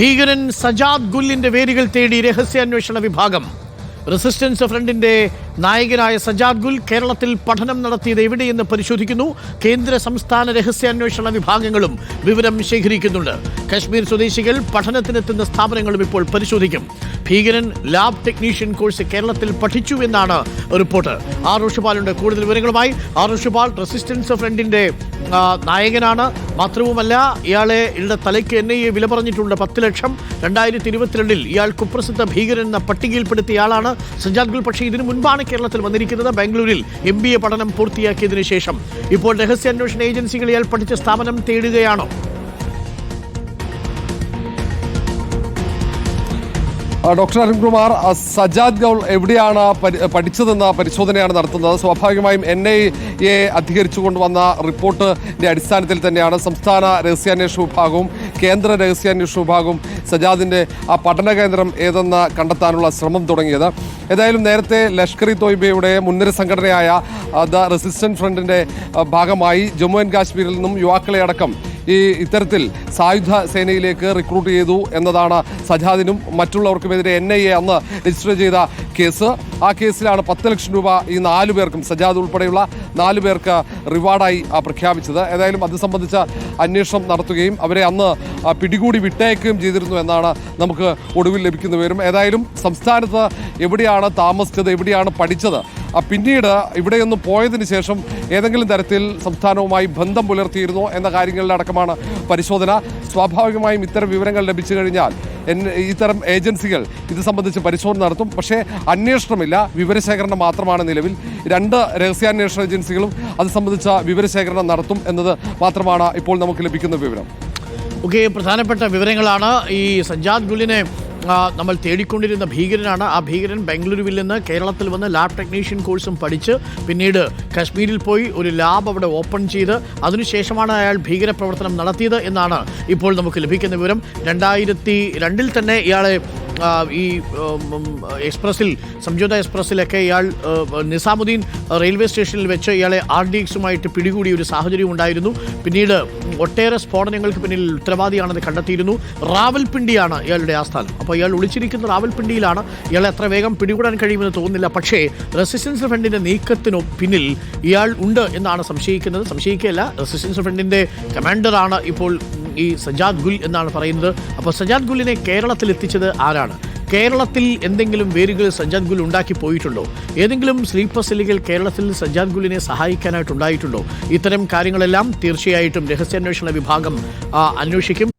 ഭീകരൻ സജാദ് ഗുല്ലിന്റെ വേരുകൾ തേടി രഹസ്യാന്വേഷണ വിഭാഗം. റെസിസ്റ്റൻസ് ഫ്രണ്ടിന്റെ നായകനായ സജാദ് ഗുൽ കേരളത്തിൽ പഠനം നടത്തിയത് എവിടെയെന്ന് പരിശോധിക്കുന്നു. കേന്ദ്ര സംസ്ഥാന രഹസ്യാന്വേഷണ വിഭാഗങ്ങളും വിവരം ശേഖരിക്കുന്നുണ്ട്. കശ്മീർ സ്വദേശികൾ പഠനത്തിനെത്തുന്ന സ്ഥാപനങ്ങളും ഇപ്പോൾ പരിശോധിക്കും. ഭീകരൻ ലാബ് ടെക്നീഷ്യൻ കോഴ്സ് കേരളത്തിൽ പഠിച്ചു എന്നാണ് റിപ്പോർട്ട്. ആർ ഋഷുപാലുണ്ട് കൂടുതൽ വിവരങ്ങളുമായി ആർ ഋഷുപാൽ റെസിസ്റ്റൻസ് ഫ്രണ്ടിന്റെ നായകനാണ്. മാത്രവുമല്ല ഇയാളെ ഇയാളുടെ തലയ്ക്ക് എൻ ഐ എ വില പറഞ്ഞിട്ടുണ്ട് പത്ത് ലക്ഷം. രണ്ടായിരത്തി ഇരുപത്തിരണ്ടിൽ ഇയാൾ കുപ്രസിദ്ധ ഭീകരൻ എന്ന പട്ടികയിൽപ്പെടുത്തിയ ആളാണ് സജാദ് ഗുൽ. പക്ഷേ ഇതിനു മുൻപാണ് കേരളത്തിൽ വന്നിരിക്കുന്നത് ബാംഗ്ലൂരിൽ എം ബി എ പഠനം പൂർത്തിയാക്കിയതിനു ശേഷം. ഇപ്പോൾ രഹസ്യാന്വേഷണ ഏജൻസികളിൽ പഠിച്ച സ്ഥാപനം തേടുകയാണോ? ഡോക്ടർ അരുൺകുമാർ സജാദ് ഗൗൾ എവിടെയാണ് പഠിച്ചതെന്ന പരിശോധനയാണ് നടത്തുന്നത്. സ്വാഭാവികമായും എൻ ഐ എ അധികരിച്ചു കൊണ്ടുവന്ന റിപ്പോർട്ടിന്റെ അടിസ്ഥാനത്തിൽ തന്നെയാണ് സംസ്ഥാന രഹസ്യാന്വേഷണ വിഭാഗവും കേന്ദ്ര രഹസ്യാന്വേഷണ വിഭാഗം സജാദിന്റെ ആ പഠന കേന്ദ്രം ഏതെന്ന് കണ്ടെത്താനുള്ള ശ്രമം തുടങ്ങിയത്. ഏതായാലും നേരത്തെ ലഷ്കർ ഇ തോയ്ബയുടെ മുൻനിര സംഘടനയായ ദ റെസിസ്റ്റന്റ് ഫ്രണ്ടിന്റെ ഭാഗമായി ജമ്മു ആൻഡ് കാശ്മീരിൽ നിന്നും യുവാക്കളെ അടക്കം ഈ ഇത്തരത്തിൽ സായുധ സേനയിലേക്ക് റിക്രൂട്ട് ചെയ്തു എന്നതാണ് സജാദിനും മറ്റുള്ളവർക്കുമെതിരെ എൻ ഐ എ അന്ന് രജിസ്റ്റർ ചെയ്ത കേസ്. ആ കേസിലാണ് പത്ത് ലക്ഷം രൂപ ഈ നാലു പേർക്കും സജാദ് ഉൾപ്പെടെയുള്ള നാലു പേർക്ക് റിവാർഡായി പ്രഖ്യാപിച്ചത്. ഏതായാലും അത് സംബന്ധിച്ച അന്വേഷണം നടത്തുകയും അവരെ അന്ന് പിടികൂടി വിട്ടയക്കുകയും ചെയ്തിരുന്നു എന്നാണ് നമുക്ക് ഒടുവിൽ ലഭിക്കുന്ന വിവരം. ഏതായാലും സംസ്ഥാനത്ത് എവിടെയാണ് താമസിച്ചത് എവിടെയാണ് പഠിച്ചത് പിന്നീട് ഇവിടെയൊന്ന് പോയതിന് ശേഷം ഏതെങ്കിലും തരത്തിൽ സംസ്ഥാനവുമായി ബന്ധം പുലർത്തിയിരുന്നോ എന്ന കാര്യങ്ങളിലടക്കമാണ് പരിശോധന. സ്വാഭാവികമായും ഇത്തരം വിവരങ്ങൾ ലഭിച്ചു കഴിഞ്ഞാൽ ഇത്തരം ഏജൻസികൾ ഇത് സംബന്ധിച്ച് പരിശോധന നടത്തും. പക്ഷേ അന്വേഷണമില്ല വിവരശേഖരണം മാത്രമാണ് നിലവിൽ. രണ്ട് രഹസ്യാന്വേഷണ ഏജൻസികളും അത് സംബന്ധിച്ച വിവരശേഖരണം നടത്തും എന്നത് മാത്രമാണ് ഇപ്പോൾ നമുക്ക് ലഭിക്കുന്ന വിവരം. ഓക്കെ പ്രധാനപ്പെട്ട വിവരങ്ങളാണ് ഈ സജ്ജാദ് ഗുലിനെ നമ്മൾ തേടിക്കൊണ്ടിരുന്ന ഭീകരനാണ്. ആ ഭീകരൻ ബംഗളൂരുവിൽ നിന്ന് കേരളത്തിൽ വന്ന് ലാബ് ടെക്നീഷ്യൻ കോഴ്സും പഠിച്ച് പിന്നീട് കാശ്മീരിൽ പോയി ഒരു ലാബ് അവിടെ ഓപ്പൺ ചെയ്ത് അതിനുശേഷമാണ് അയാൾ ഭീകരപ്രവർത്തനം നടത്തിയത് എന്നാണ് ഇപ്പോൾ നമുക്ക് ലഭിക്കുന്ന വിവരം. രണ്ടായിരത്തി രണ്ടിൽ തന്നെ ഇയാളെ ഈ എക്സ്പ്രസിൽ സംജോത എക്സ്പ്രസ്സിലൊക്കെ ഇയാൾ നിസാമുദ്ദീൻ റെയിൽവേ സ്റ്റേഷനിൽ വെച്ച് ഇയാളെ ആർ ഡി എക്സുമായിട്ട് പിടികൂടിയ ഒരു സാഹചര്യം ഉണ്ടായിരുന്നു. പിന്നീട് ഒട്ടേറെ സ്ഫോടനങ്ങൾക്ക് പിന്നിൽ ഉത്തരവാദിയാണെന്ന് കണ്ടെത്തിയിരുന്നു. റാവൽപിണ്ടിയാണ് ഇയാളുടെ ആസ്ഥാനം. അപ്പോൾ ഇയാൾ ഒളിച്ചിരിക്കുന്ന റാവൽപിണ്ടിയിലാണ് ഇയാൾ എത്ര വേഗം പിടികൂടാൻ കഴിയുമെന്ന് തോന്നുന്നില്ല. പക്ഷേ റെസിസ്റ്റൻസ് ഫ്രണ്ടിന്റെ നീക്കത്തിനു പിന്നിൽ ഇയാൾ ഉണ്ട് എന്നാണ് സംശയിക്കുന്നത്. സംശയിക്കുകയല്ല റെസിസ്റ്റൻസ് ഫ്രണ്ടിന്റെ കമാൻഡറാണ് ഇപ്പോൾ ഈ സജാദ് ഗുൽ എന്നാണ് പറയുന്നത്. അപ്പോൾ സജാദ് ഗുലിനെ കേരളത്തിൽ എത്തിച്ചത് ആരാണ്? കേരളത്തിൽ എന്തെങ്കിലും വേരുകൾ സജ്ജാദ് ഗുൽ ഉണ്ടാക്കി പോയിട്ടുണ്ടോ? ഏതെങ്കിലും സ്ലീപ്പർ സെല്ലുകൾ കേരളത്തിൽ സജ്ജാദ് ഗുലിനെ സഹായിക്കാനായിട്ടുണ്ടായിട്ടുണ്ടോ? ഇത്തരം കാര്യങ്ങളെല്ലാം തീർച്ചയായിട്ടും രഹസ്യാന്വേഷണ വിഭാഗം അന്വേഷിക്കും.